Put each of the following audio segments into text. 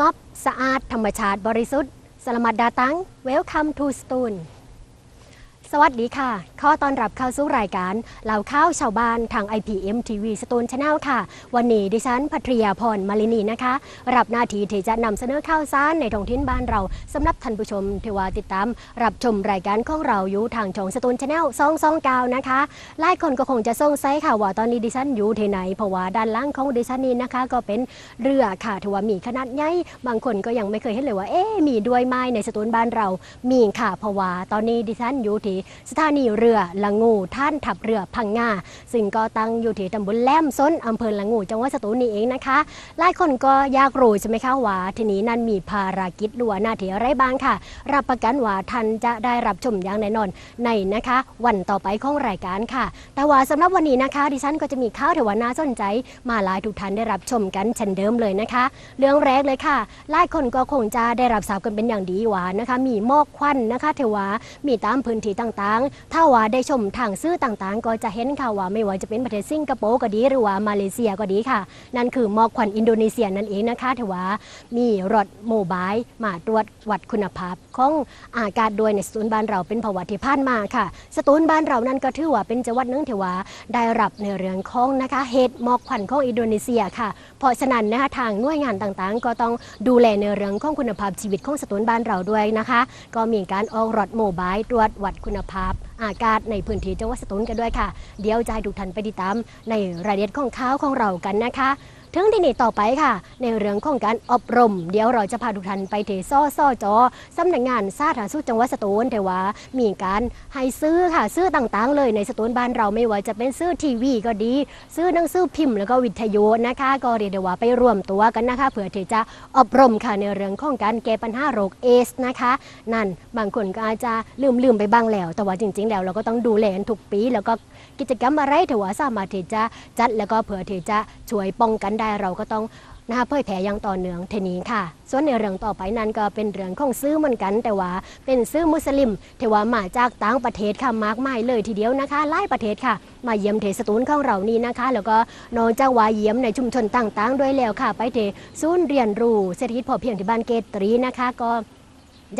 งบ สะอาด ธรรมชาติบริสุทธิ์สลามัดดาตัง Welcome to Stone สวัสดีค่ะขอต้อนรับเข้าสู่รายการเล่าข้าวชาวบ้านทาง IPM TV สตูนชาแนลค่ะ วันนี้ดิฉันพัทริยาพรมาลินีนะคะ รับหน้าที่ที่จะนำเสนอข่าวสารในท้องถิ่นบ้านเราสำหรับท่านผู้ชมที่ว่าติดตาม รับชมรายการของเราอยู่ทางช่องสตูนชาแนล229นะคะหลายคนก็คงจะสงสัยค่ะว่าตอนนี้ดิฉันอยู่ที่ไหนเพราะว่าด้านล่างของดิฉันนี้นะคะ ก็เป็นเรือค่ะถือว่ามีขนาดใหญ่บางคนก็ยังไม่เคยเห็นเลยว่าเอ๊มีด้วยไม้ในสตูนบ้านเรา มีค่ะเพราะว่าตอนนี้ดิฉันอยู่ที่สถานีเรือละงูท่านทับเรือพังงาซึ่งก็ตั้งอยู่ที่ตำบลแหลมซ้นอำเภอละงูจังหวัดสตูลนี่เองนะคะหลายคนก็อยากรู้ใช่ไหมคะว่าทีนี้นั่นมีภารกิจหรือว่าหน้าที่อะไรบ้างค่ะ รับประกันว่าท่านจะได้รับชมอย่างแน่นอนในนะคะ วันต่อไปของรายการค่ะ แต่ว่าสำหรับวันนี้นะคะ ดิฉันก็จะมีข้าวเถวนาสนใจ มาหลายทุกท่านได้รับชมกันเช่นเดิมเลยนะคะ เรื่องแรกเลยค่ะหลายคนก็คงจะได้รับทราบกันเป็นอย่างดีว่านะคะ มีหมอกควันนะคะเทวามีตามพื้นที่ต่างๆ ถ้าว่าได้ชมทางซื่อต่างๆ ก็จะเห็นค่ะว่าไม่ว่าจะเป็นประเทศสิงคโปร์ก็ดีหรือว่ามาเลเซียก็ดีค่ะ นั่นคือหมอกควันอินโดนีเซียนั่นเองนะคะเทวามีรถโมบายมาตรวจวัดคุณภาพของอากาศโดยในสตูนบ้านเราเป็นประวัติที่ผ่านมาค่ะ สตูนบ้านเรานั่นก็ถือว่าเป็นจังหวัดนึงเทวาได้รับในเรื่องของนะคะเหตุหมอกควันของอินโดนีเซียค่ะ เพราะฉะนั้นนะคะทางหน่วยงานต่างๆ ก็ต้องดูแลในเรื่องของคุณภาพชีวิตของสตูนบ้านเราด้วยนะคะ ก็มีการออกรถโมบายตรวจวัดคุณภาพ อากาศในพื้นที่จังหวัดสตูลกันด้วยค่ะ เดี๋ยวจะให้ทุกท่านไปติดตามในรายละเอียดของข่าวของเรากันนะคะ ถึงที่นี่ต่อไปค่ะ ในเรื่องของการอบรม เดี๋ยวเราจะพาทุกท่านไปที่ซ่อซ่อจอสำนักงานสาธารณสุขจังหวัดสตูลแต่ว่ามีการให้ซื้อค่ะซื้อต่างๆ เลยในสตูลบ้านเราไม่ว่าจะเป็นซื้อทีวีก็ดี ซื้อหนังสือพิมพ์แล้วก็วิทยุนะคะ ก็เรียกได้ว่าไปรวมตัวกันนะคะเพื่อที่จะอบรมค่ะในเรื่องของการแก้ปัญหาโรคเอสนะคะ นั่นบางคนก็อาจจะลืมลืมๆไปบ้างแล้ว แต่ว่าจริง ๆ แล้วเราก็ต้องดูแลันทุกปี แล้วก็กิจกรรมอะไรถือว่าสามารถที่จะจัดแล้วก็เผื่อที่จะช่วยป้องกันได้เราก็ต้องนะคะเผยแผ่อย่างต่อเนื่องเทนี้ค่ะ ส่วนในเรื่องต่อไปนั้นก็เป็นเรื่องของซื้อเหมือนกัน แต่ว่าเป็นซื้อมุสลิมเทว่ามาจากต่างประเทศค่ะมากมายเลยทีเดียวนะคะหลายประเทศค่ะ มาเยี่ยมเทสตูนของเรานี่นะคะ แล้วก็นอกจาวาเยี่ยมในชุมชนต่างๆ ด้วยแล้วค่ะ ไปเทศูนย์เรียนรู้เศรษฐกิจพอเพียงที่บ้านเกตรีนะคะ ก็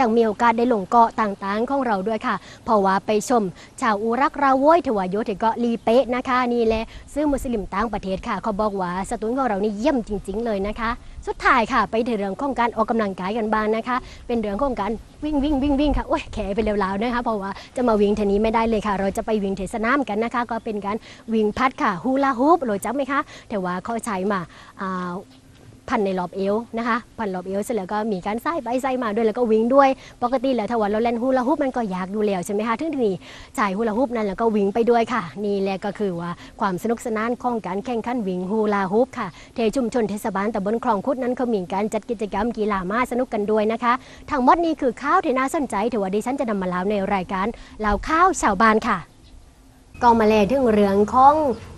ยังมีโอกาสได้ลงเกาะต่างๆของเราด้วยค่ะ เพราะว่าไปชม ชาวอุรักราโวยถวายโยที่เกาะลีเป๊ะนะคะ นี่แหละซึ่งมุสลิมต่างประเทศค่ะ เขาบอกว่าสตูนของเรานี่เยี่ยมจริง ๆ เลยนะคะ สุดท้ายค่ะ ไปถึงเรื่องของการออกกำลังกายกันบ้างนะคะ เป็นเรื่องของการวิ่งวิ่งวิ่งวิ่งค่ะโอ้ยแขนไปเร็วๆนะคะเพราะว่าจะมาวิ่งเทนี้ไม่ได้เลยค่ะ เราจะไปวิ่งเทสนามกันนะคะ ก็เป็นการวิ่งพัดค่ะฮูลาฮูปโรยจักไหมคะแต่ว่าเขาใช้มาา พันในรอบเอวนะคะพันรอบเอวเสร็จแล้วก็มีการใส่ไปใส่มาด้วยแล้วก็วิ่งด้วยปกติแล้วถ้าว่าเราเล่นฮูลาฮูปมันก็อยากดูแล้วใช่ไหมคะถึงนี่จ่ายฮูลาฮูปนั้นแล้วก็วิ่งไปด้วยค่ะ นี่แหละก็คือว่าความสนุกสนานของการแข่งขันวิ่งฮูลาฮูปค่ะเทชุมชนเทศบาลตำบลคลองคุดนั้นเขามีการจัดกิจกรรมกีฬามาสนุกกันด้วยนะคะทั้งหมดนี้คือข้าวที่น่าสนใจถือว่าดิฉันจะนำมาเล่าในรายการเล่าข้าวชาวบ้านค่ะ ก็มาแลถึงเรื่องของ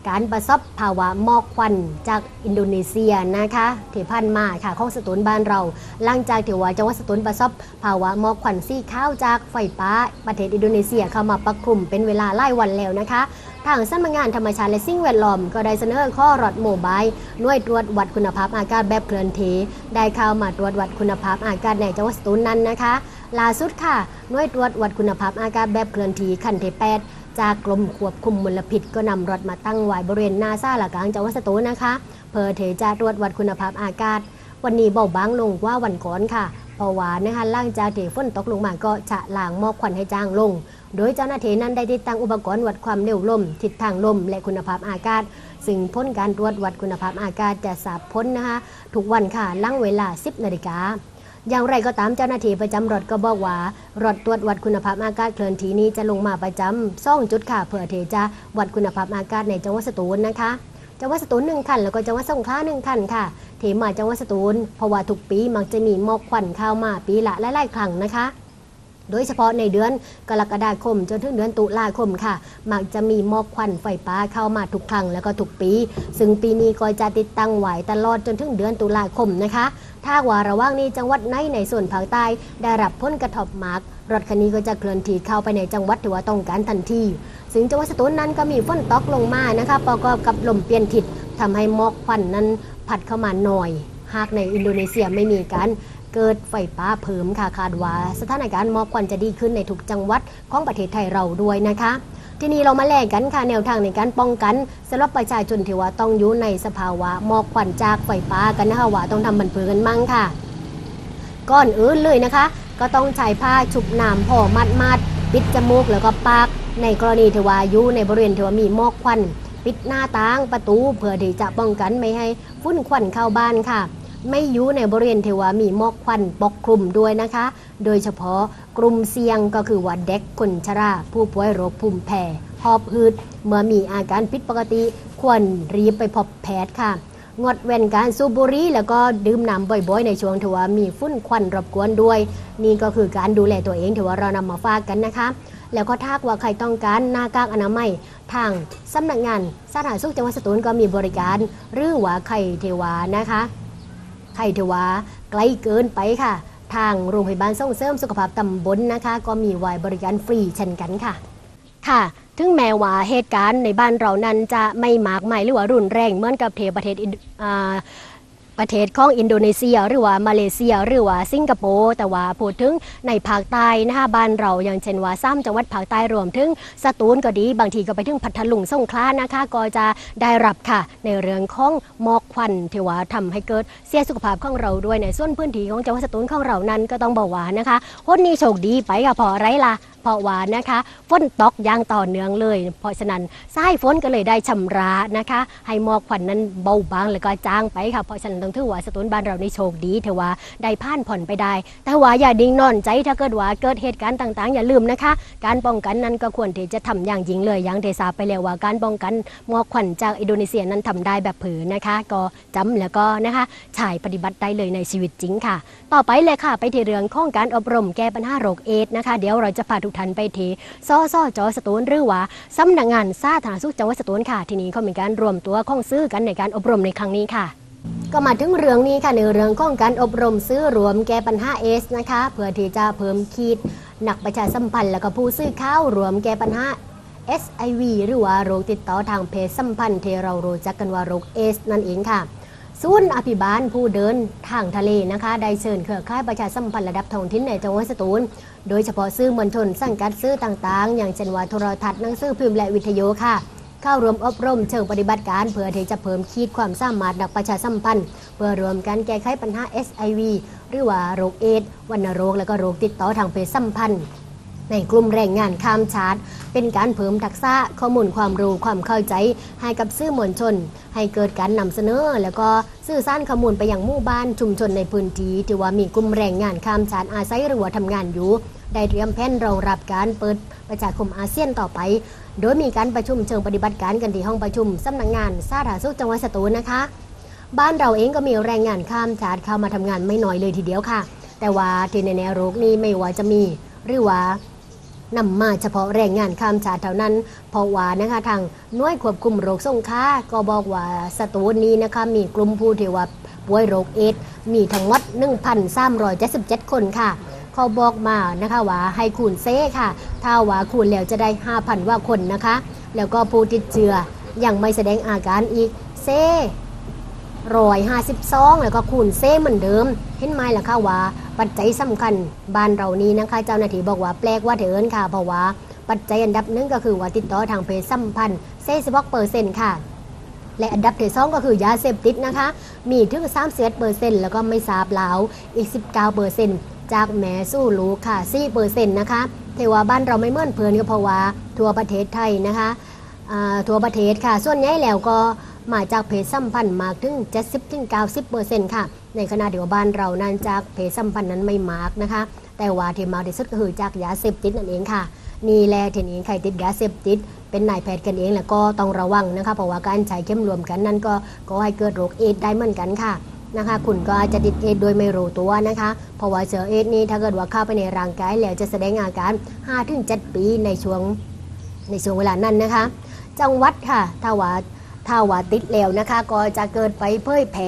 การประสบภาวะหมอกควันจากอินโดนีเซียนะคะที่พันมาค่ะของสตูลบ้านเรา หลังจากที่ว่าจังหวัดสตูลประสบภาวะหมอกควันสีข้าวจากไฟฟ้าประเทศอินโดนีเซียเข้ามาปกคลุมเป็นเวลาหลายวันแล้วนะคะทางสำนักงานธรรมชาติและสิ่งแวดล้อมก็ได้เสนอข้อรถโมบายหน่วยตรวจวัดคุณภาพอากาศแบบเคลื่อนที่ได้เข้ามาตรวจวัดคุณภาพอากาศในจังหวัดสตูลนั้นนะคะล่าสุดค่ะหน่วยตรวจวัดคุณภาพอากาศแบบเคลื่อนที่ขั้นที่แปด จากกรมควบคุมมลพิษก็นำรถมาตั้งไว้บริเวณหนาซาหลักกลางจังหวัดสตูลนะคะ เพื่อเทจะตรวจวัดคุณภาพอากาศ วันนี้เบาบางลงว่าวันก่อนค่ะเพราะว่านะคะล่างจากที่ฝนตกลงมาก็จะล้างหมอกควันให้จางลง โดยเจ้าหน้าที่นั้นได้ติดตั้งอุปกรณ์วัดความเร็วลม ทิศทางลม และคุณภาพอากาศ ซึ่งพ้นการตรวจวัดคุณภาพอากาศจะสาบพ้นนะคะทุกวันค่ะหลังเวลา 10นาฬิกา อย่างไรก็ตามเจ้าหน้าที่ประจำรถก็บอกว่ารถตรวจวัดคุณภาพอากาศเคลื่อนที่นี้จะลงมาประจำซ่องจุดค่ะเพื่อที่จะวัดคุณภาพอากาศในจังหวัดสตูลนะคะจังหวัดสตูลหนึ่งคันแล้วก็จังหวัดสงขลาหนึ่งคันค่ะที่มาจังหวัดสตูลเพราะว่าทุกปีมักจะมีหมอกควันเข้ามาปีละหลายๆครั้งนะคะโดยเฉพาะในเดือนกรกฎาคม จนถึงเดือนตุลาคมค่ะ มักจะมีหมอกควันไฟฟ้าเข้ามาทุกครั้งแล้วก็ทุกปี ซึ่งปีนี้ก็จะติดตั้งไว้ตลอดจนถึงเดือนตุลาคมนะคะ ถ้าว่าระว่างนี้จังหวัดไหนในส่วนภาคใต้ได้รับผลกระทบมากรถคันนี้ก็จะเคลื่อนที่เข้าไปในจังหวัดที่ว่าต้องการทันทีซึ่งจังหวัดสตูลนั้นก็มีฝนตกลงมานะคะประกอบกับลมเปลี่ยนทิศทำให้หมอกควันนั้นพัดเข้ามาหน่อย หากในอินโดนีเซียไม่มีการเกิดไฟป่าเพิ่มค่ะคาดว่าสถานการณ์หมอกควันจะดีขึ้นในทุกจังหวัดของประเทศไทยเราด้วยนะคะ ทีนี้เรามาแลกกันค่ะแนวทางในการป้องกันสำหรับประชาชนที่ว่าต้องอยู่ในสภาวะหมอกควันจากไฟป่ากันนะคะว่าต้องทำมันเพื่อกันมั่งค่ะ ก่อนอื่นเลยนะคะ ก็ต้องใช้ผ้าชุบน้ำพอมัดมัดปิดจมูกแล้วก็ปากในกรณีที่ว่าอยู่ในบริเวณที่ว่ามีหมอกควันปิดหน้าต่างประตูเพื่อที่จะป้องกันไม่ให้ฝุ่นควันเข้าบ้านค่ะ ไม่อยู่ในบริเวณเทว่ามีหมอกควันปกคลุมด้วยนะคะ โดยเฉพาะกลุ่มเสี่ยงก็คือว่าเด็กคนชรา ผู้ป่วยโรคภูมิแพ้หอบหืด เมื่อมีอาการผิดปกติ ควรรีบไปพบแพทย์ค่ะ งดเว้นการสูบบุหรี่แล้วก็ดื่มน้ำบ่อยๆ ในช่วงที่ว่ามีฝุ่นควันรบกวนด้วย นี่ก็คือการดูแลตัวเองที่ว่าเรานำมาฝากกันนะคะแล้วก็ถ้าว่าใครต้องการหน้ากากอนามัย ทางสำนักงานสาธารณสุขจังหวัดสตูลก็มีบริการ หรือว่าใครเทวานะคะ ใครเทวาไกลเกินไปค่ะ ทางโรงพยาบาลส่งเสริมสุขภาพตำบลนะคะ ก็มีไว้บริการฟรีเช่นกันค่ะ ค่ะถึงแม้ว่าเหตุการณ์ในบ้านเรานั้นจะไม่มากมายหรือว่ารุนแรงเหมือนกับเทประเทศอินอ่า ประเทศของอินโดนีเซีย หรือว่ามาเลเซีย หรือว่าสิงคโปร์แต่ว่าพูดถึงในภาคใต้นะคะบ้านเราอย่างเช่นว่าซ้ำจังหวัดภาคใต้รวมถึงสตูลก็ดี บางทีก็ไปถึงพัทลุงสงขลานะคะก็จะได้รับค่ะ ในเรื่องของหมอกควันที่ว่าทำให้เกิดเสียสุขภาพของเราด้วยในส่วนพื้นที่ของจังหวัดสตูลของเรานั้นก็ต้องบอกว่านะคะคนนี้โชคดีไปค่ะเพอไรล่ะเพราะว่านะคะฝนตกอย่างต่อเนื่องเลย เพราะฉะนั้นสายฝนก็เลยได้ชำระนะคะ ให้หมอกควันนั้นเบาบางแล้วก็จางไปค่ะเพราะฉะนั้นถือว่าสตูลบ้านเราในโชคดีถือว่าได้ผ่านผ่อนไปได้ แต่ว่าอย่าดิ่งนอนใจถ้าเกิดว่าเกิดเหตุการณ์ต่างๆ อย่าลืมนะคะ การป้องกันนั้นก็ควรที่จะทำอย่างยิ่งเลยอย่างเททราไปแล้วว่าการป้องกันหมอกควันจากอินโดนีเซียนั้นทำได้แบบผือนะคะ ก็จำแล้วก็นะคะใช้ปฏิบัติได้เลยในชีวิตจริงค่ะ ต่อไปเลยค่ะ ไปที่เรื่องของการอบรมแก้ปัญหาโรคเอดนะคะ เดี๋ยวเราจะพาทุกท่านไปที่ซอซอจอสตูลหรือว่าสำนักงานสาธารณสุขจังหวัดสตูลค่ะ ทีนี้เขามีการรวมตัวข้องซื้อกันในการอบรมในครั้งนี้ค่ะ ก็มาถึงเรื่องนี้ค่ะในเรื่องของการอบรมซื้อรวมแก้ปัญหาเอสนะคะเพื่อที่จะเพิ่มขีดหนักประชาสัมพันธ์แล้วก็ผู้ซื้อข้าวรวมแก้ปัญหา SIV หรือว่าโรคติดต่อทางเพศสัมพันธ์ที่เรารู้จักกันว่าโรคเอสนั่นเองค่ะศูนย์อภิบาลผู้เดินทางทะเลนะคะ ได้เชิญเครือข่ายประชาสัมพันธ์ระดับท้องถิ่นในจังหวัดสตูล โดยเฉพาะซื้อมวลชนสังกัดซื้อต่างๆ อย่างเช่นว่าโทรทัศน์หนังสือพิมพ์และวิทยุค่ะ เข้าร่วมอบรมเชิงปฏิบัติการเพื่อที่จะเพิ่มขีดความสามารถนักประชาสัมพันธ์ เพื่อรวมการแก้ไขปัญหา SIV หรือว่าโรคเอดส์วัณโรคและก็โรคติดต่อทางเพศสัมพันธ์ในกลุ่มแรงงานข้ามชาติ เป็นการเพิ่มทักษะข้อมูลความรู้ความเข้าใจ ให้กับสื่อมวลชน ให้เกิดการนำเสนอ แล้วก็สื่อสารข้อมูลไปยังหมู่บ้านชุมชนในพื้นที่ที่ว่ามีกลุ่มแรงงานข้ามชาติอาศัยหรือว่าทำงานอยู่ ได้เตรียมแผนรองรับการเปิดประชาคมอาเซียนต่อไป โดยมีการประชุมเชิงปฏิบัติการกันที่ห้องประชุมสำนักงานสาธารณสุขจังหวัดสตูลนะคะ บ้านเราเองก็มีแรงงานข้ามชาติเข้ามาทำงานไม่น้อยเลยทีเดียวค่ะ แต่ว่าที่ในแนวโรคนี้ไม่ว่าจะมีหรือว่านำมาเฉพาะแรงงานข้ามชาติเท่านั้น เพราะว่านะคะทางหน่วยควบคุมโรคส่งค้า ก็บอกว่าสตูลนี้นะคะมีกลุ่มผู้ที่ว่าป่วยโรคเอดส์มีทั้งหมด1,377 คนค่ะ เขาบอกมานะคะว่าให้คูณเซ่ค่ะ ถ้าว่าคูณแล้วจะได้ 5,000ว่าคนนะคะ แล้วก็ผู้ติดเชื้อยังไม่แสดงอาการอีกเซ่ร้อยห้าสิบสองแล้วก็คูณเซ่เหมือนเดิม เห็นไหมล่ะค่ะว่า ปัจจัยสำคัญบ้านเรานี้นะคะ เจ้าหน้าที่บอกว่าแปลกว่าเถินค่ะเพราะว่าปัจจัยอันดับหนึ่งก็คือว่าติดต่อทางเพศสัมพันธ์เซ่สิบเปอร์เซ็นต์ค่ะและอันดับที่สองก็คือยาเสพติดนะคะ มีถึง3 1เปอร์เซ็นต์แล้วก็ไม่ทราบลาวอีก 19เปอร์เซ็นต์ จากแม่สู้ลูกค่ะ4เปอร์เซ็นต์นะคะเทว่าบ้านเราไม่เมื่อนเพื่อนก็เพราะว่าทั่วประเทศไทยนะคะทั่วประเทศค่ะ ส่วนใหญ่แล้วก็มาจากเพศสัมพันธ์มากถึง 70ถึง90เปอร์เซ็นต์ค่ะ ในขณะเดียวบ้านเรานั้นจากเพศสัมพันธ์นั้นไม่มากนะคะ แต่ว่าที่มากที่สุดก็คือจากยาเสพติดนั่นเองค่ะ นี่แหละทีนี้ใครติดยาเสพติด เป็นนายแพทย์กันเองแล้วก็ต้องระวังนะคะ เพราะว่าการใช้เข้มรวมกันนั้นก็ก็ให้เกิดโรคเอดได้เหมือนกันค่ะ นะคะ คุณก็อาจจะติดเอดส์โดยไม่รู้ตัวนะคะ เพราะว่าเชื้อเอดส์นี้ถ้าเกิดว่าเข้าไปในร่างกายแล้วจะแสดงอาการ5-7ปีในช่วงในช่วงเวลานั้นนะคะ จังหวัดค่ะถ้าว่าถ้าว่าติดแล้วนะคะ ก็จะเกิดไปเผยแผล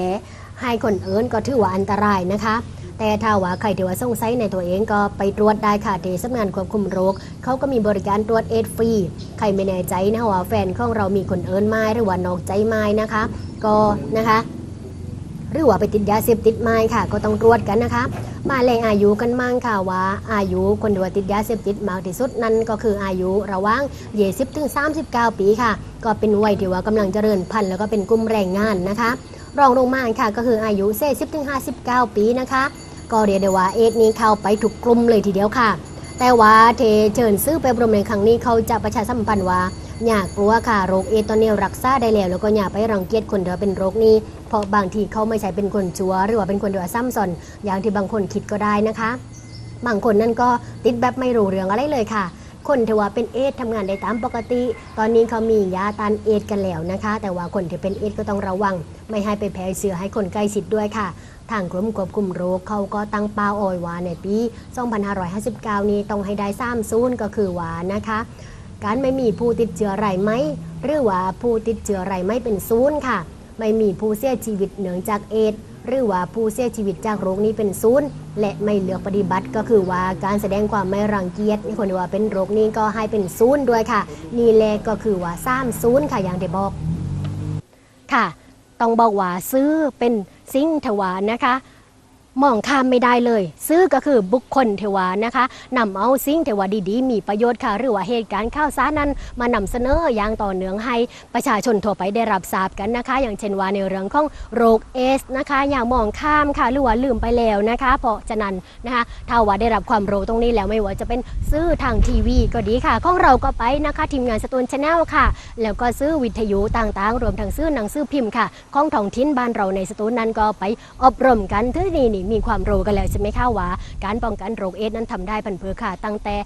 ให้คนอื่นก็ถือว่าอันตรายนะคะ แต่ถ้าว่าใครที่ว่าสงสัยในตัวเองก็ไปตรวจได้ค่ะที่สำนักงานควบคุมโรคเขาก็มีบริการตรวจเอดส์ฟรีใครไม่แน่ใจนะว่าแฟนของเรามีคนเอิญไม้หรือว่า นอกใจไม้นะคะ ก็นะคะ หรือว่าไปติดยาเสพติดไมาค่ะ ก็ต้องตรวจกันนะคะมาแลงอายุกันมั่งค่ะว่าอายุคนที่ว่าติดยาเสพติดมากที่สุดนั่นก็คืออายุระหว่าง20ถึง39 ปีค่ะ ก็เป็นวัยที่ว่ากำลังเจริญพันธุ์แล้วก็เป็นกลุ่มแรงงานนะคะ รองลงมาค่ะก็คืออายุ40ถึง59 ปีนะคะ ก็เรียกได้ว่าเอดนี้เข้าไปถูกกลุ่มเลยทีเดียวค่ะ แต่ว่าเทเชิญซื้อไปบรมในครั้งนี้เขาจะประชาสัมพันธ์ว่า อยากลัวค่ะโรคเอตอนนี้รักษาได้แล้วแล้วก็อย่าไปรังเกียจคนที่ว่าเป็นโรคนี้ เพราะบางทีเขาไม่ใช่เป็นคนชัวหรือว่าเป็นคนที่ว่าซ้ำซ้อนอย่างที่บางคนคิดก็ได้นะคะ บางคนนั่นก็ติดแบบไม่รู้เรื่องอะไรเลยค่ะคนที่ว่าเป็นเอดทำงานได้ตามปกติ ตอนนี้เขามียาต้านเอดกันแล้วนะคะ แต่ว่าคนที่เป็นเอดก็ต้องระวัง ไม่ให้ไปแพร่เชื้อให้คนใกล้ชิดด้วยค่ะ ทางกรมควบคุมโรคเขาก็ตั้งเป้าเอาไว้ว่าในปี 2559 นี้ต้องให้ได้3ศูนย์ก็คือวานะคะ การไม่มีผู้ติดเชื้อไรายไหมหรือว่าผู้ติดเชื้อไรายไหมเป็นศูนย์ค่ะ ไม่มีผู้เสียชีวิตเนื่องจากเอดหรือว่าผู้เสียชีวิตจากโรคนี้เป็นศูนย์และไม่เลือกปฏิบัติก็คือว่าการแสดงความไม่รังเกียจคนที่ว่าเป็นโรคนี้ก็ให้เป็นศูนย์ด้วยค่ะ นี่แหละก็คือว่าสามศูนย์ค่ะอย่างที่บอกค่ะ ต้องบอกว่าซื้อเป็นสิ่งทวารนะคะ มองข้ามไม่ได้เลย ซื้อก็คือบุคคลเทวานะคะนำเอาสิ่งเทวาดีๆ มีประโยชน์ค่ะ หรือว่าเหตุการณ์ข่าวสารนั้น มานำเสนออย่างต่อเนื่องให้ประชาชนทั่วไปได้รับทราบกันนะคะ อย่างเช่นว่าในเรื่องของโรคเอสนะคะ อย่ามองข้ามค่ะหรือว่าลืมไปแล้วนะคะ เพราะฉะนั้นนะคะถ้าว่าได้รับความรู้ตรงนี้แล้วไม่ว่าจะเป็นซื้อทางทีวีก็ดีค่ะของเราก็ไปนะคะทีมงานสตูนชาแนลค่ะ แล้วก็ซื้อวิทยุต่างๆ รวมทั้งซื้อหนังซื้อพิมพ์ค่ะของท้องถิ่นบ้านเราในสตูนนั้นก็ไปอบรมกันที่นี่นี่มีความรู้กันแล้วใช่ไหมคะว่า การป้องกันโรคเอดส์นั้นทำได้พันเพอค่ะ ตั้งแต่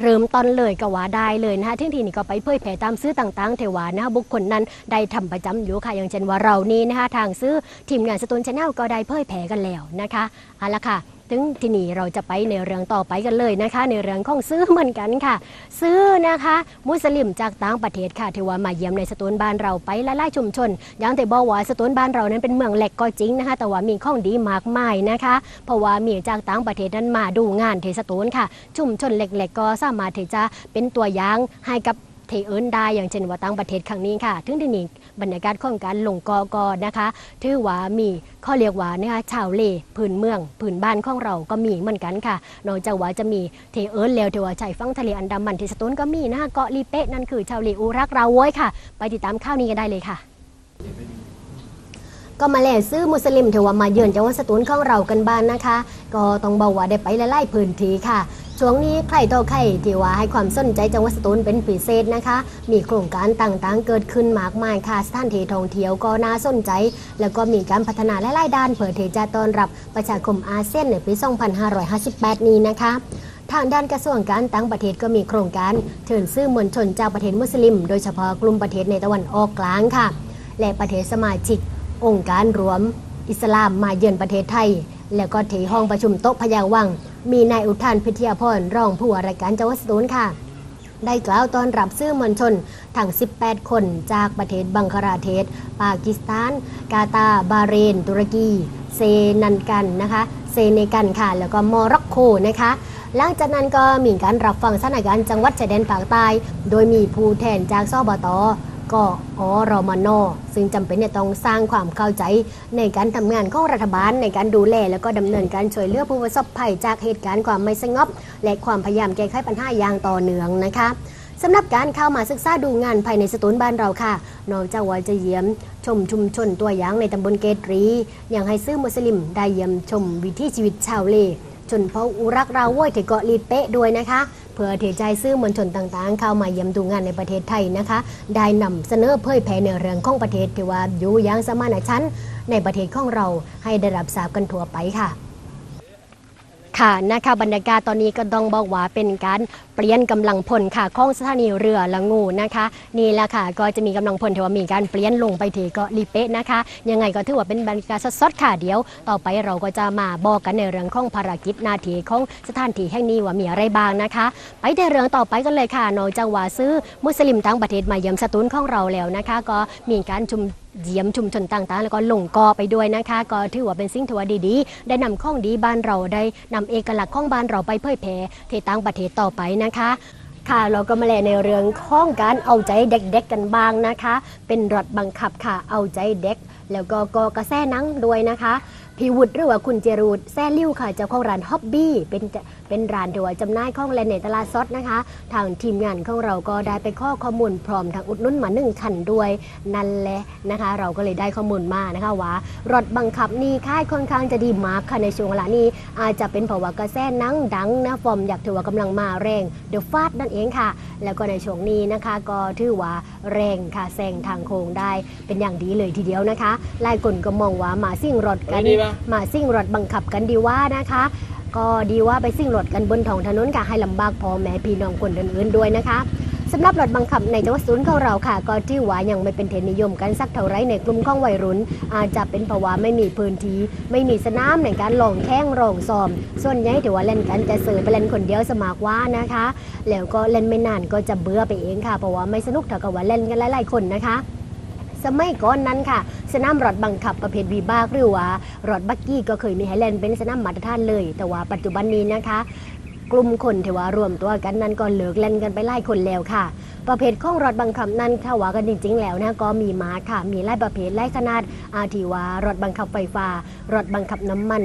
เริ่มต้นเลยก็ว่าได้เลยนะคะที่ทีนี้ก็ไปเผยแผ่ตามซื้อต่างๆเทวานะคะบุคคลนั้นได้ทำประจำอยู่ค่ะ อย่างเช่นว่าเรานี่นะคะทางซื้อทีมงานสตูนชาแนลก็ได้เผยแผ่กันแล้วนะคะเอาละค่ะ ถึงที่นี่เราจะไปในเรื่องต่อไปกันเลยนะคะ ในเรื่องของซื้อเหมือนกันค่ะ ซื้อนะคะ มุสลิมจากต่างประเทศค่ะที่ว่ามาเยี่ยมในสตูนบ้านเราไปหลายๆชุมชนอย่างที่บอกว่าสตูนบ้านเรานั้นเป็นเมืองแหล็กก็จริงนะคะ แต่ว่ามีของดีมากมายนะคะ เพราะว่ามีจากต่างประเทศนั้นมาดูงานที่สตูนค่ะ ชุมชนเหล็กๆก็สามารถที่จะเป็นตัวอย่างให้กับเทเอินได้อย่างเช่นว่าต่างประเทศครั้งนี้ค่ะ ถึงที่นี่ บรรยากาศของการลงกอกอนะคะถือว่ามีข้อเรียกว่านะคะชาวเลพื้นเมืองพื้นบ้านของเราก็มีเหมือนกันค่ะนอกจากว่าจะมีเทเอินแล้วเทว่าชายฝั่งทะเลอันดามันที่สตูลก็มีนะคะเกาะลีเป๊ะนั่นคือชาวเลอูรักเราโว้ยค่ะ ไปติดตามข่าวนี้กันได้เลยค่ะก็มาแล่ซื้อมุสลิมเทว่ามาเยือนจังหวัดสตูลของเรากันบ้านนะคะ ก็ต้องบอกว่าได้ไปไล่ๆพื้นที่ค่ะ ช่วงนี้ใครต่อใครที่ว่าให้ความสนใจจังหวัดสตูลเป็นพิเศษนะคะ มีโครงการต่างๆ เกิดขึ้นมากมายค่ะสถานที่ท่องเที่ยวก็น่าสนใจ แล้วก็มีการพัฒนาหลายๆด้านเพื่อที่จะต้อนรับประชาคมอาเซียนในปี 2558 นี้นะคะทางด้านกระทรวงการต่างประเทศก็มีโครงการเชิญซื่อมวลชนจากประเทศมุสลิม โดยเฉพาะกลุ่มประเทศในตะวันออกกลางค่ะ และประเทศสมาชิก องค์การรวม อิสลามมาเยือนประเทศไทย แล้วก็ที่ห้องประชุมโต๊ะพยาวัง มีนายอุทานพิทยาพรรองผู้ว่าราชการจังหวัดสตูลค่ะ ได้กล่าวต้อนรับซื่อมวลชนทั้ง 18 คนจากประเทศบังคลาเทศ ปากีสถาน กาตาบาเรน ตุรกี เซนันกันนะคะเซเนกันค่ะ แล้วก็มอร็อกโกนะคะ หลังจากนั้นก็มีการรับฟังสถานการณ์จังหวัดชายแดนภาคใต้ โดยมีผู้แทนจากสบต ก็อรมนซึ่งจำเป็นเนี่ยต้องสร้างความเข้าใจในการทำงานของรัฐบาลในการดูแล แล้วก็ดำเนินการช่วยเหลือผู้ประสบภัยจากเหตุการณ์ความไม่สงบ และความพยายามแก้ไขปัญหาอย่างต่อเนื่องนะคะสำหรับการเข้ามาศึกษาดูงานภายในสตูลบ้านเราค่ะนอกจากว่าจะเยี่ยมชมชุมชนตัวอย่างในตำบลเกตรียังให้ซื้อมุสลิมได้เยี่ยมชมวิถีชีวิตชาวเล ชนเผ่าอุรักราโว้ยที่เกาะลีเป๊ะด้วยนะคะ เพื่อเทใจซื้อมวลชนต่างๆ เข้ามาเยี่ยมดูงานในประเทศไทยนะคะ ได้นำเสนอเผยแผ่ในเรื่องของประเทศที่ว่าอยู่อย่างสมานฉันในประเทศของเราให้ได้รับทราบกันทั่วไปค่ะ ค่ะนะคะบรรยากาศตอนนี้ก็ต้องบอกว่าเป็นการเปลี่ยนกำลังพลค่ะของสถานีเรือละงูนะคะนี่แหละค่ะก็จะมีกำลังพลที่ว่ามีการเปลี่ยนลงไปที่เกาะลีเป๊ะนะคะ ยังไงก็ถือว่าเป็นบรรยากาศสดๆค่ะเดี๋ยว ต่อไปเราก็จะมาบอกกันในเรื่องของภารกิจนาทีของสถานที่แห่งนี้ว่ามีอะไรบ้างนะคะ ไปในเรื่องต่อไปกันเลยค่ะนอกจากว่าซื้อมุสลิมทั้งประเทศมาเยี่ยมสตูลของเราแล้วนะคะ ก็มีการชุม เยี่ยมชุมชนต่างๆ แล้วก็ลงกอไปด้วยนะคะ ก็ถือว่าเป็นสิ่งทว่าดีๆ ได้นำข้องดีบ้านเราได้นำเอกลักษณ์ของบ้านเราไปเผยแพร่ที่ต่างประเทศต่อไปนะคะค่ะเราก็มาแลในเรื่องข้องการเอาใจเด็กๆกันบ้างนะคะ เป็นรถบังคับค่ะเอาใจเด็ก แล้วก็กอกระแสนังด้วยนะคะพีวุฒหรือว่าคุณเจรูดแซ่ลิ้วค่ะเจ้าของร้านฮ็อบบี้เป็น เป็นร้านที่ว่าจำหน่ายของแลนในตลาดสดนะคะ ทางทีมงานของเราก็ได้ไปข้อข้อมูลพร้อมทางอุดหนุนมาหนึ่งคันด้วยนั่นแหละนะคะ เราก็เลยได้ข้อมูลมานะคะว่ารถบังคับนี่ค่ายค่อนข้างจะดีมากค่ะในช่วงเวลานี้ อาจจะเป็นเพราะว่ากระแสหนังดังนะฟอร์มอยากถือว่ากำลังมาแรงเดอะฟาดนั่นเองค่ะ แล้วก็ในช่วงนี้นะคะก็ถือว่าแรงค่ะแซงทางโค้งได้เป็นอย่างดีเลยทีเดียวนะคะหลายคนก็มองว่ามาซิ่งรถกันดีปะมาซิ่งรถบังคับกันดีว่านะคะ ก็ดีว่าไปซิ่งรถกันบนท้องถนนค่ะให้ลำบากพอแม่พี่น้องคนอื่นๆด้วยนะคะสำหรับรถบังคับในจังหวัดศูนย์ของเราค่ะ ก็ที่ว่ายังไม่เป็นเทรนด์นิยมกันสักเท่าไรในกลุ่มของวัยรุ่น อาจจะเป็นเพราะว่าไม่มีพื้นที่ไม่มีสนามในการลองแข่งลองซ้อม ส่วนใหญ่ถือว่าเล่นกันจะเสือไปเล่นคนเดียวสมากว่านะคะ แล้วก็เล่นไม่นานก็จะเบื่อไปเองค่ะเพราะว่าไม่สนุกเท่ากับว่าเล่นกันหลายๆคนนะคะ สมัยก่อนนั้นค่ะ สนามรถบังคับประเภทวีบากหรือว่ารถบักกี้ก็เคยมีให้เล่นเป็นสนามมาตรฐานเลย แต่ว่าปัจจุบันนี้นะคะ กลุ่มคนที่ว่ารวมตัวกันนั้นก็เลิกเล่นกันไปหลายคนแล้วค่ะ ประเภทของรถบังคับนั้นถ้าว่ากันจริง ๆ แล้วนะก็มีมาค่ะ มีหลายประเภทหลายขนาดอาทิว่ารถบังคับไฟฟ้ารถบังคับน้ำมัน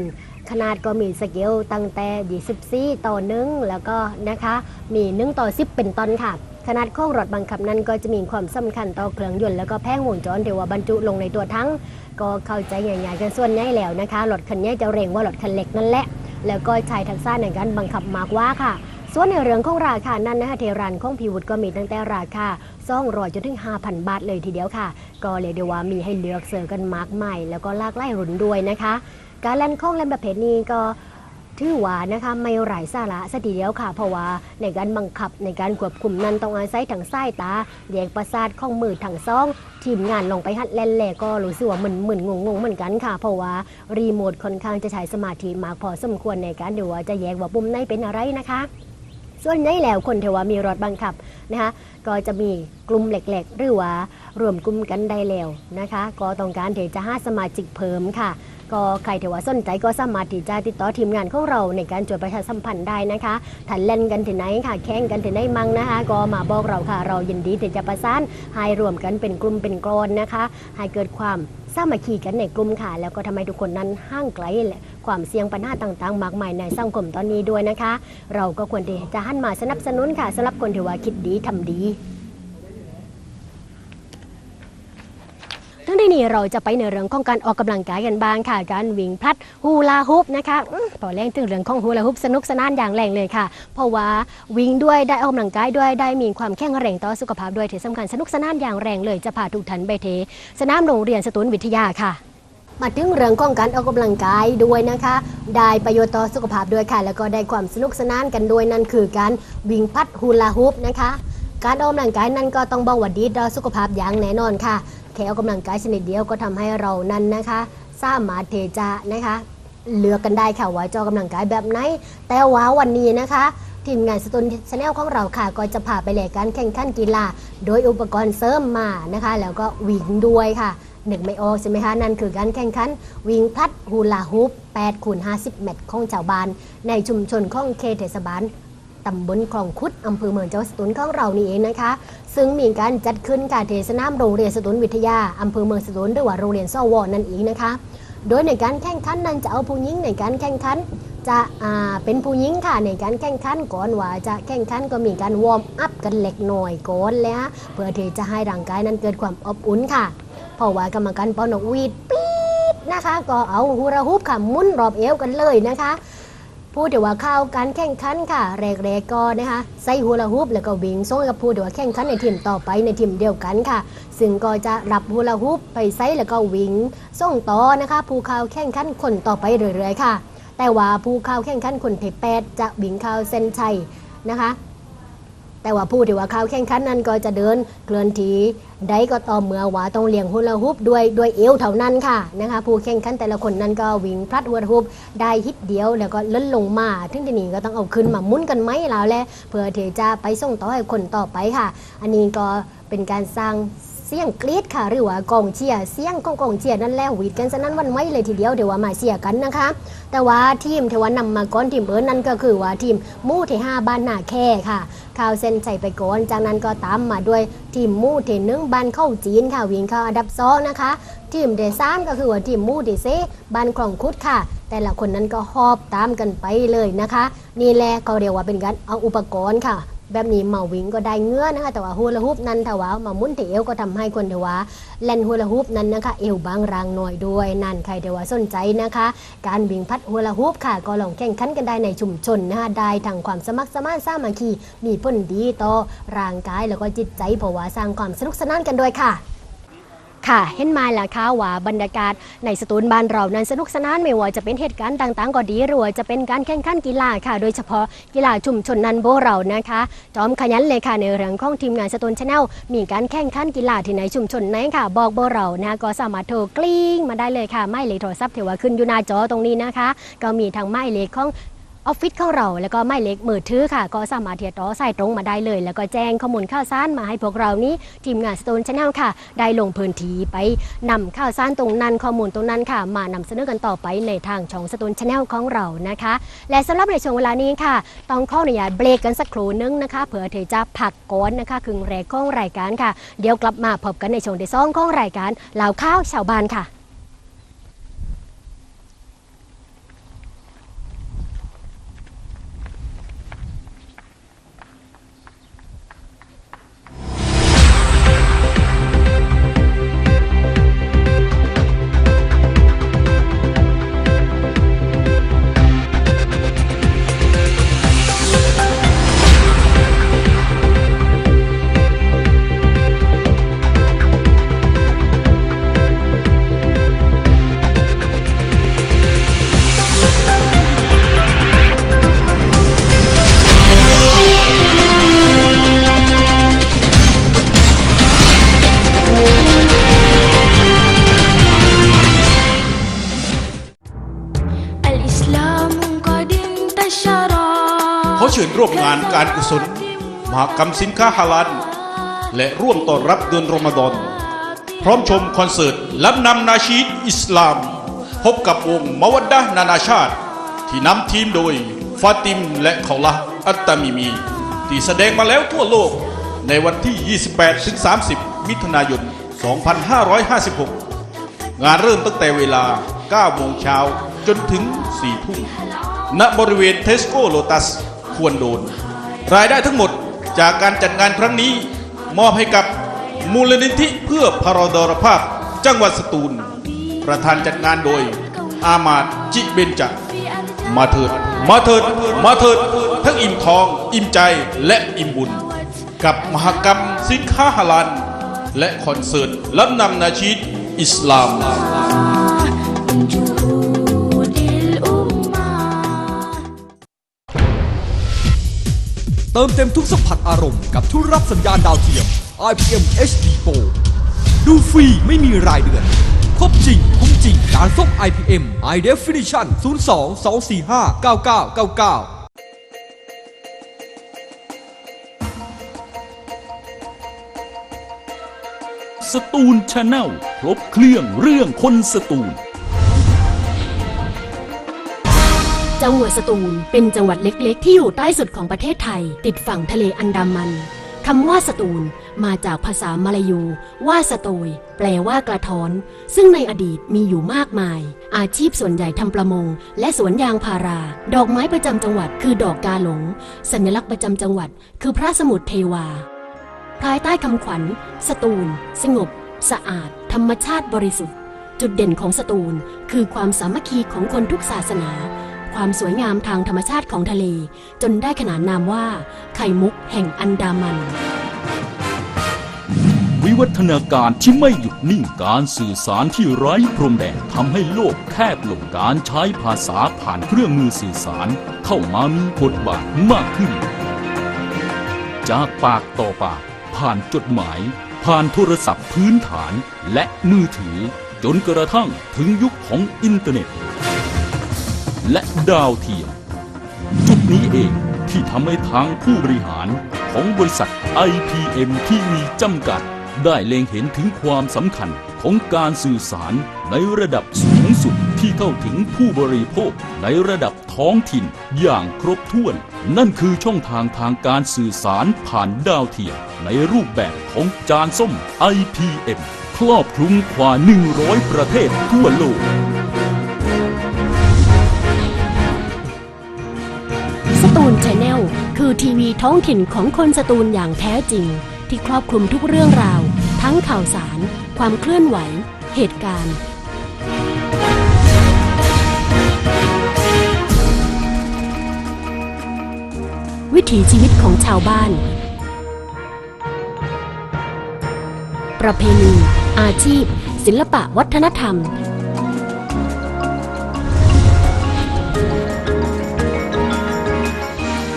ขนาดก็มีสเกลตั้งแต่ 24 ต่อหนึ่งแล้วก็นะคะ มี1ต่อ 10 เป็นต้นค่ะ ขนาดของรถบังคับนั้นก็จะมีความสำคัญต่อเครื่องยนต์แล้วก็แผงวงจรที่ว่าบรรจุลงในตัวทั้ง ก็เข้าใจใหญ่ๆกันส่วนใหญ่แล้วนะคะรถคันนี้จะเร่งว่ารถคันเล็กนั่นแหละ แล้วก็ใช้ทักษะในการบังคับมากว่าค่ะ ส่วนในเรื่องของราคานั้นนะคะเทรันของพิวุฒก็มีตั้งแต่ราคา200จนถึง 5,000 บาทเลยทีเดียวค่ะ ก็เรียกได้ว่ามีให้เลือกเสิร์กันมากใหมายแล้วก็ลากหลายรุ่นด้วยนะคะ การเล่นของเล่นประเภทนี้ก็ ถือว่านะคะไม่ไร้สาระสัทีเดียวค่ะ เพราะว่าในการบังคับในการควบคุมนั้นต้องอาศัยทางสายตาแยกประสาทข้องมือทางซอง ทีมงานลงไปหัดเล่นแหลก็รู้สึกว่าหมึนหมึนงงงๆเหมือนกันค่ะ เพราะว่ารีโมทค่อนข้างจะใช้สมาธิมากพอสมควรในการดูว่าจะแยกว่าปุ่มไหนเป็นอะไรนะคะส่วนใหญ่แล้วคนเทว่ามีรถบังคับนะคะก็จะมีกลุ่มเล็กๆ หรือว่ารวมกลุ่มกันได้แล้วนะคะ ก็ต้องการที่จะหาสมาชิกเพิ่มค่ะ ก็ใครที่ว่าสนใจก็สามารถที่จะติดต่อทีมงานของเราในการจดประชาสัมพันธ์ได้นะคะถ้าเล่นกันที่ไหนค่ะแข่งกันที่ไหนมั่งนะคะ ก็มาบอกเราค่ะเรายินดีที่จะประสานให้รวมกันเป็นกลุ่มเป็นกรอนนะคะ ให้เกิดความสามัคคีกันในกลุ่มค่ะ แล้วก็ทำให้ทุกคนนั้นห่างไกลและความเสี่ยงปัญหาต่างๆ มากมายในสังคมตอนนี้ด้วยนะคะ เราก็ควรที่จะหันมาสนับสนุนค่ะสำหรับคนที่ว่าคิดดีทำดี ทั้งที่ นี้เราจะไปในเรื่องของการออกกำลังกายกันบ้างค่ะ การวิ่งพลัดฮูลาฮูปนะคะอื้อพอแรงถึงเรื่องของฮูลาฮูปสนุกสนานอย่างแรงเลยค่ะ เพราะว่าวิ่งด้วยได้ออกกำลังกายด้วยได้มีความแข็งแรงต่อสุขภาพด้วยที่สำคัญสนุกสนานอย่างแรงเลยจะพาทุกท่านไปเทสนามโรงเรียนสตูนวิทยาค่ะมาถึงเรื่องของการออกกำลังกายด้วยนะคะ ได้ประโยชน์ต่อสุขภาพด้วยค่ะ แล้วก็ได้ความสนุกสนานกันด้วยนั่นคือการวิ่งพลัดฮูลาฮูปนะคะ การออกกำลังกายนั้นก็ต้องบอกว่าดีต่อสุขภาพอย่างแน่นอนค่ะ แค่ออกกำลังกายชนิดเดียวก็ทำให้เรานั้นนะคะสามารถเทจะนะคะเลือกกันได้ค่ะว่าจะออกกำลังกายแบบไหน แต่ว่าวันนี้นะคะทีมงานสตูนชาแนลของเราค่ะ ก็จะพาไปแหลกการแข่งขันกีฬา โดยอุปกรณ์เสริมมานะคะ แล้วก็วิ่งด้วยค่ะหนึ่งไม่ออกใช่ไหมคะ นั่นคือการแข่งขัน วิ่งพัดฮูลาฮูป8คูณ50 เมตรของชาวบ้านในชุมชนของเขตเทศบาล ตำบลคลองคุดอำเภอเมืองจังหวัดสตูลของเรานี่เองนะคะ ซึ่งมีการจัดขึ้นการเทศนามโรงเรียนสตูลวิทยาอำเภอเมืองสตูลหรือว่าโรงเรียนซ่อวอนั่นเองนะคะ โดยในการแข่งขันนั้นจะเอาผู้หญิงในการแข่งขันจะเป็นผู้หญิงค่ะในการแข่งขันก่อนว่าจะแข่งขันก็มีการวอร์มอัพกันเล็กหน่อยก่อนแล้วเพื่อที่จะให้ร่างกายนั้นเกิดความอบอุ่นค่ะเพราะว่ากรรมการเป่านกหวีดปี๊ดนะคะ ก็เอาฮูราฮูปค่ะมุนรอบเอวกันเลยนะคะ พูดถึงว่าเข้าการแข่งขันค่ะแรกๆก็นะคะใส่ฮูลาฮูปแล้วก็วิ่งส่งกับผู้ที่ว่าแข่งขันในทีมต่อไปในทีมเดียวกันค่ะ ซึ่งก็จะรับฮูลาฮูปไปใส่แล้วก็วิ่งส่งต่อนะคะผู้เข้าแข่งขันคนต่อไปเรื่อยๆค่ะ แต่ว่าผู้เข้าแข่งขันคนที่แปดจะวิ่งเข้าเส้นชัยนะคะ แต่ว่าผู้ที่ว่าเข้าแข่งขันนั้นก็จะเดินเคลื่อนที่ได้ก็ต่อเมื่อว่าต้องเลี้ยงหุ่นละฮุบด้วยด้วยเอวเท่านั้นค่ะนะคะผู้แข่งขันแต่ละคนนั้นก็วิ่งพลัดหัวฮุบได้ฮิตเดียวแล้วก็ล้นลงมาถึงที่นี่ก็ต้องเอาขึ้นมาหมุนกันไหมแล้วแหละเพื่อที่จะไปส่งต่อให้คนต่อไปค่ะ อันนี้ก็เป็นการสร้าง เสียงกรี๊ดค่ะ หรือว่ากองเชียร์เสียงของกองเชียร์นั่นแหล้วหวีดกันสนั่นวันไหวเลยทีเดียวเดี๋ยวว่ามาเชียร์กันนะคะ แต่ว่าทีมเทว่านำมาก้อนทีมเอิร์นนั่นก็คือว่าทีมมู่ที่ห้าบ้านนาแค่ค่ะข่าวเส้นใจไปก่อนจากนั้นก็ตามมาด้วยทีมมู่ที่หนึ่งบ้านเข้าจีนค่ะวิ่งเข้าอันดับสองนะคะทีมเดซามก็คือว่าทีมมู่ที่เซบ้านคลองคุดค่ะ แต่ละคนนั้นก็หอบตามกันไปเลยนะคะ นี่แหละเขาเรียกว่าเป็นการเอาอุปกรณ์ค่ะ แบบนี้มาวิ่งก็ได้เงื่อนะคะ แต่ว่าฮูลาฮูปนั้นถ้าว่ามามุ่นที่เอวก็ทำให้คนเทว่าเล่นฮูลาฮูปนั้นนะคะ เอวบางรางหน่อยด้วยนั่นใครเทว่าสนใจนะคะ การวิ่งพัดฮูลาฮูปค่ะ ก็ลองแข่งขันกันได้ในชุมชนนะคะได้ทางความสมัครสมานสร้างมัคคีมีผลดีต่อร่างกายแล้วก็จิตใจเพราะว่าสร้างความสนุกสนานกันด้วยค่ะ ค่ะ เห็นมาแล้วค่ะว่าบรรยากาศในสตูลบ้านเรานั้นสนุกสนานไม่ว่าจะเป็นเหตุการณ์ต่างๆก็ดีหรือว่าจะเป็นการแข่งขันกีฬาค่ะ โดยเฉพาะกีฬาชุมชนนันโบเรานะคะ จอมขยันเลยค่ะในเรื่องของทีมงานสตูลชาแนลมีการแข่งขันกีฬาที่ในชุมชนไหนค่ะ บอกโบเรานะก็สามารถโทรกลิ้งมาได้เลยค่ะไม่เลยโทรศัพท์ที่ว่าขึ้นอยู่หน้าจอตรงนี้นะคะ ก็มีทางไม่เลขของ ออฟฟิศของเรา แล้วก็หมายเลขมือถือค่ะ ก็สามารถที่จะต่อสายตรงมาได้เลย แล้วก็แจ้งข้อมูลข่าวสารมาให้พวกเรานี้ทีมงานสโตนชาแนลค่ะ ได้ลงพื้นที่ไปนำข่าวสารตรงนั้นข้อมูลตรงนั้นค่ะ มานำเสนอกันต่อไปในทางช่องสโตนชาแนลของเรานะคะ และสำหรับในช่วงเวลานี้ค่ะ ต้องขออนุญาตเบรกกันสักครู่นึงนะคะเผื่อที่จะพักก่อนนะคะคึงแรกของรายการค่ะ เดี๋ยวกลับมาพบกันในช่วงที่สองของรายการเหล่าข้าวชาวบ้านค่ะ การกุศล มหกรรมสินค้าฮาลาลและร่วมต้อนรับเดือนรอมฎอนพร้อมชมคอนเสิร์ตล้ำนำนาชีดอิสลาม พบกับวงมวัดดะนานาชาติ ที่นำทีมโดยฟาติมและเขาละอัตตามิมี ที่แสดงมาแล้วทั่วโลกในวันที่ 28-30 มิถุนายน 2556 งานเริ่มตั้งแต่เวลา 9 โมงเช้าจนถึง 4 ทุ่มณบริเวณเทสโก้โลตัส ควรโดน รายได้ทั้งหมดจากการจัดงานครั้งนี้ มอบให้กับมูลนิธิเพื่อพรดรภาพ จังหวัดสตูล ประธานจัดงานโดย อามาดจิเบนจะมาเถิด มาเถิด มาเถิด ทั้งอิ่มทอง อิ่มใจและอิ่มบุญ กับมหกรรมสินค้าฮาลาลและคอนเสิร์ตล้ำนำนาชีดอิสลาม ติมเต็มทุกสัมผัสอารมณ์กับทุกรับสัญญาณดาวเทียม IPM HD Pro ดูฟรีไม่มีรายเดือน ครบจริง คุ้มจริงการส่ง IPM High Definition 02 245 9999สตูลชาแนลครบเครื่องเรื่องคนสตูล จังหวัดสตูลเป็นจังหวัดเล็กๆ ที่อยู่ใต้สุดของประเทศไทย ติดฝั่งทะเลอันดามันคำว่าสตูลมาจากภาษามาลายู ว่าสโตย แปลว่ากระท้อน ซึ่งในอดีตมีอยู่มากมาย อาชีพส่วนใหญ่ทำประมง และสวนยางพารา ดอกไม้ประจำจังหวัดคือดอกกาหลง สัญลักษณ์ประจำจังหวัด คือพระสมุทรเทวา ภายใต้คำขวัญ สตูล สงบ สะอาด ธรรมชาติบริสุทธิ์ จุดเด่นของสตูล คือความสามัคคีของคนทุกศาสนา ความสวยงามทางธรรมชาติของทะเล จนได้ขนานนามว่า ไข่มุกแห่งอันดามัน วิวัฒนาการที่ไม่หยุดนิ่งการสื่อสารที่ไร้พรมแดนทำให้โลกแคบลงการใช้ภาษาผ่านเครื่องมือสื่อสาร เข้ามามีบทบาทมากขึ้น จากปากต่อปากผ่านจดหมาย ผ่านโทรศัพท์พื้นฐานและมือถือ จนกระทั่งถึงยุคของอินเทอร์เน็ต และดาวเทียม จุดนี้เองที่ทำให้ทางผู้บริหารของบริษัท IPM TV จำกัด ได้เล็งเห็นถึงความสำคัญของการสื่อสารในระดับสูงสุดที่เข้าถึงผู้บริโภคในระดับท้องถิ่นอย่างครบถ้วน นั่นคือช่องทางทางการสื่อสารผ่านดาวเทียมในรูปแบบของจานส้ม IPM ครอบคลุมกว่า 100 ประเทศทั่วโลก ลชาแนลคือทีวีท้องถิ่นของคนสตูลอย่างแท้จริง ที่ครอบคลุมทุกเรื่องราว ทั้งข่าวสาร ความเคลื่อนไหว เหตุการณ์ วิถีชีวิตของชาวบ้าน ประเพณี อาชีพ ศิลปะวัฒนธรรม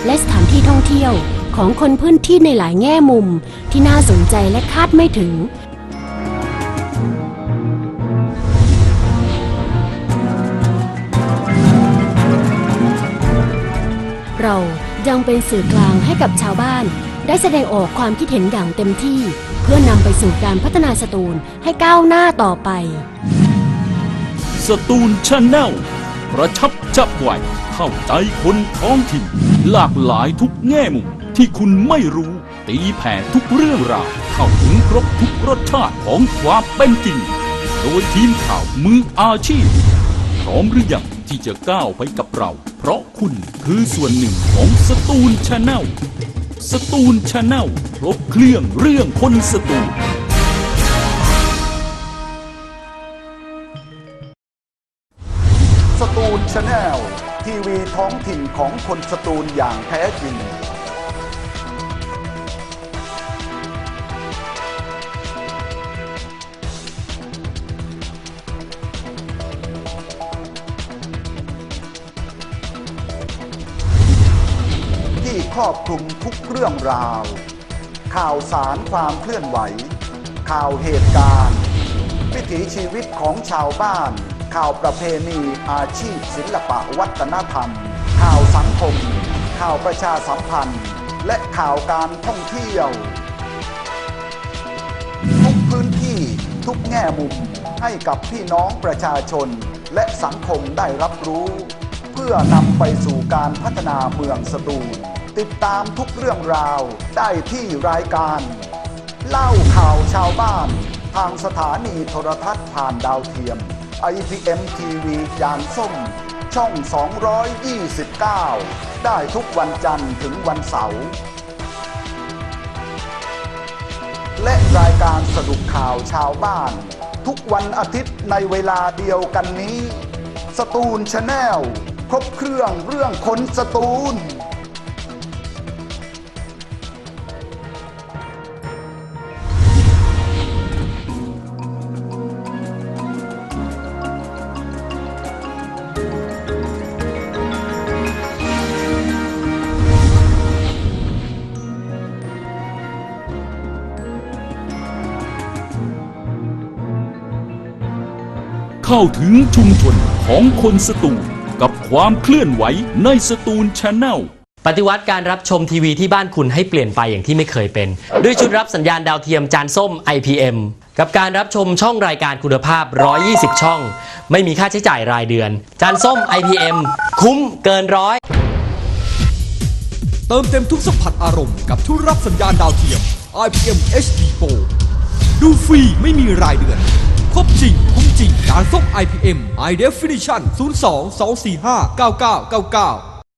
และสถานที่ท่องเที่ยวของคนพื้นที่ในหลายแง่มุมที่น่าสนใจและคาดไม่ถึง เรายังเป็นสื่อกลางให้กับชาวบ้าน ได้แสดงออกความคิดเห็นอย่างเต็มที่ เพื่อนำไปสู่การพัฒนาสตูลให้ก้าวหน้าต่อไป สตูลชาแนลกระชับจับไว เข้าใจคนท้องถิ่น หลากหลายทุกแง่มุมที่คุณไม่รู้ ตีแผ่ทุกเรื่องราวเข้าถึงครบทุกรสชาติของความเป็นจริง โดยทีมข่าวมืออาชีพ พร้อมหรือยังที่จะก้าวไปกับเรา เพราะคุณคือส่วนหนึ่งของสตูลชาแนลสตูลชาแนลครบเครื่องเรื่องคนสตูลสตูลชาแนล ทีวีท้องถิ่นของคนสตูลอย่างแท้จริงที่ครอบคลุมทุกเรื่องราว ข่าวสารความเคลื่อนไหว ข่าวเหตุการณ์ วิถีชีวิตของชาวบ้าน ข่าวประเพณีอาชีพศิลปะวัฒนธรรม ข่าวสังคม ข่าวประชาสัมพันธ์ และข่าวการท่องเที่ยว ทุกพื้นที่ทุกแง่มุมให้กับพี่น้องประชาชน และสังคมได้รับรู้ เพื่อนำไปสู่การพัฒนาเมืองสตูลติดตามทุกเรื่องราวได้ที่รายการ เล่าข่าวชาวบ้าน ทางสถานีโทรทัศน์ผ่านดาวเทียม IPM TV จานส้ม ช่อง 229 ได้ทุกวันจันทร์ถึงวันเสาร์ และรายการสรุปข่าวชาวบ้าน ทุกวันอาทิตย์ในเวลาเดียวกันนี้ สตูลชาแนลครบเครื่องเรื่องคนสตูล เข้าถึงชุมชนของคนสตูลกับความเคลื่อนไหวในสตูลชาแนลปฏิวัติการรับชมทีวีที่บ้านคุณให้เปลี่ยนไปอย่างที่ไม่เคยเป็น ด้วยชุดรับสัญญาณดาวเทียมจานส้ม IPM กับการรับชมช่องรายการคุณภาพ 120 ช่อง ไม่มีค่าใช้จ่ายรายเดือน จานส้ม IPM คุ้มเกินร้อย เติมเต็มทุกสัมผัสอารมณ์กับทุกรับสัญญาณดาวเทียม IPM HD Pro ดูฟรีไม่มีรายเดือน ครบจริงคุ้ม จริงการส่ง IPM High Definition 02 245 9999